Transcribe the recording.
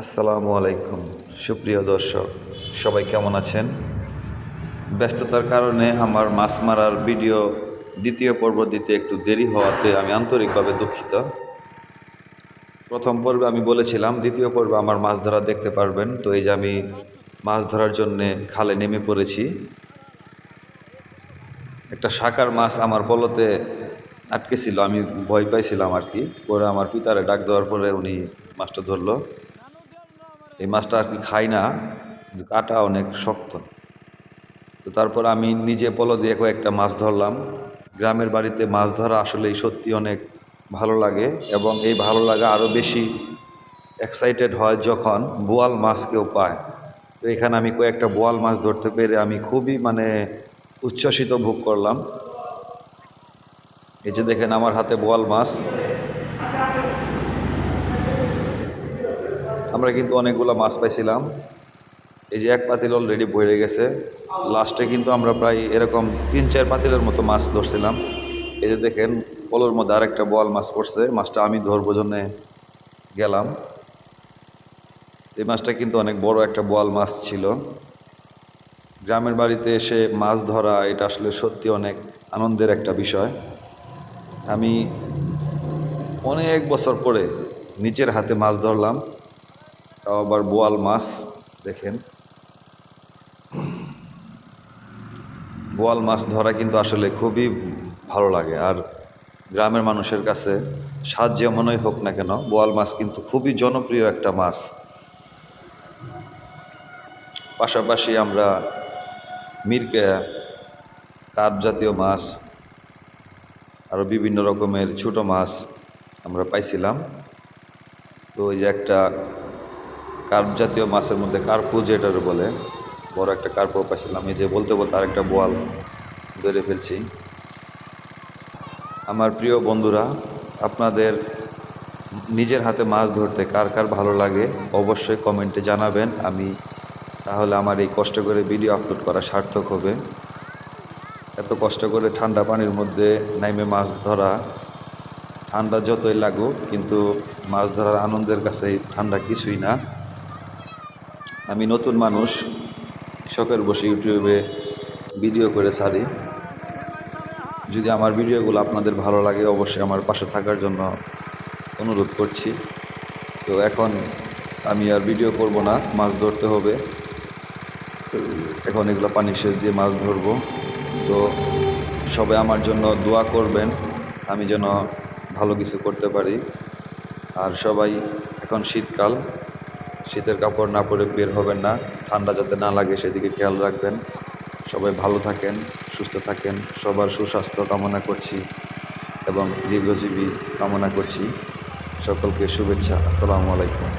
আসসালামু আলাইকুম। সুপ্রিয় দর্শক, সবাই কেমন আছেন? ব্যস্ততার কারণে আমার মাছ মারার ভিডিও দ্বিতীয় পর্ব দিতে একটু দেরি হওয়াতে আমি আন্তরিকভাবে দুঃখিত। প্রথম পর্বে আমি বলেছিলাম, দ্বিতীয় পর্বে আমার মাছ ধরা দেখতে পারবেন। তো এই যে আমি মাছ ধরার জন্যে খালে নেমে পড়েছি। একটা শাকার মাছ আমার পলতে আটকেছিল, আমি ভয় পাইছিলাম আর কি। পরে আমার পিতারে ডাক দেওয়ার পরে উনি মাছটা ধরলো। এই মাছটা আর কি খাই না কাটা অনেক শক্ত। তো তারপর আমি নিজে পলো দিয়ে কয়েকটা মাছ ধরলাম। গ্রামের বাড়িতে মাছ ধরা আসলেই সত্যি অনেক ভালো লাগে এবং এই ভালো লাগা আরও বেশি এক্সাইটেড হয় যখন বোয়াল মাছ কেউ পায়। তো এখানে আমি কয়েকটা বোয়াল মাছ ধরতে পেরে আমি খুবই মানে উচ্ছ্বসিত ভোগ করলাম। এই যে দেখেন আমার হাতে বোয়াল মাছ। আমরা কিন্তু অনেকগুলো মাছ পাইছিলাম। এই যে এক পাতিল অলরেডি ভরে গেছে। লাস্টে কিন্তু আমরা প্রায় এরকম তিন চার পাতিলের মতো মাছ ধরছিলাম। এই যে দেখেন পলোর মধ্যে আরেকটা বোয়াল মাছ পড়ছে। মাছটা আমি ধরবো জন্যে গেলাম। এই মাছটা কিন্তু অনেক বড় একটা বোয়াল মাছ ছিল। গ্রামের বাড়িতে এসে মাছ ধরা, এটা আসলে সত্যি অনেক আনন্দের একটা বিষয়। আমি অনেক বছর পরে নিজের হাতে মাছ ধরলাম। তাও আবার বোয়াল মাছ, দেখেন। বোয়াল মাছ ধরা কিন্তু আসলে খুবই ভালো লাগে। আর গ্রামের মানুষের কাছে স্বাদ যেমনই হোক না কেন, বোয়াল মাছ কিন্তু খুবই জনপ্রিয় একটা মাছ। পাশাপাশি আমরা মিরকে, কাপ জাতীয় মাছ আরও বিভিন্ন রকমের ছোট মাছ আমরা পাইছিলাম। তো ওই যে একটা কার্প জাতীয় মাছের মধ্যে কার্পু যেটার বলে, বড় একটা কার্পও পাইছিলাম এই যে বলতে বলতে আরেকটা বোয়াল ধরে ফেলছি। আমার প্রিয় বন্ধুরা, আপনাদের নিজের হাতে মাছ ধরতে কার কার ভালো লাগে অবশ্যই কমেন্টে জানাবেন। আমি তাহলে আমার এই কষ্ট করে ভিডিও আপলোড করা সার্থক হবে। এত কষ্ট করে ঠান্ডা পানির মধ্যে নাইমে মাছ ধরা, ঠান্ডা যতই লাগুক, কিন্তু মাছ ধরার আনন্দের কাছে ঠান্ডা কিছুই না। আমি নতুন মানুষ, শখের বসে ইউটিউবে ভিডিও করে ছাড়ি। যদি আমার ভিডিওগুলো আপনাদের ভালো লাগে, অবশ্যই আমার পাশে থাকার জন্য অনুরোধ করছি। তো এখন আমি আর ভিডিও করব না, মাছ ধরতে হবে। এখন এগুলো পানি সেচ দিয়ে মাছ ধরবো। তো সবাই আমার জন্য দোয়া করবেন, আমি যেন ভালো কিছু করতে পারি। আর সবাই এখন শীতকাল শীতের কাপড় না পরে বের হবেন না, ঠান্ডা যাতে না লাগে সেদিকে খেয়াল রাখবেন। সবাই ভালো থাকেন, সুস্থ থাকেন, সবার সুস্বাস্থ্য কামনা করছি এবং দীর্ঘজীবী কামনা করছি। সকলকে শুভেচ্ছা, আসসালামু আলাইকুম।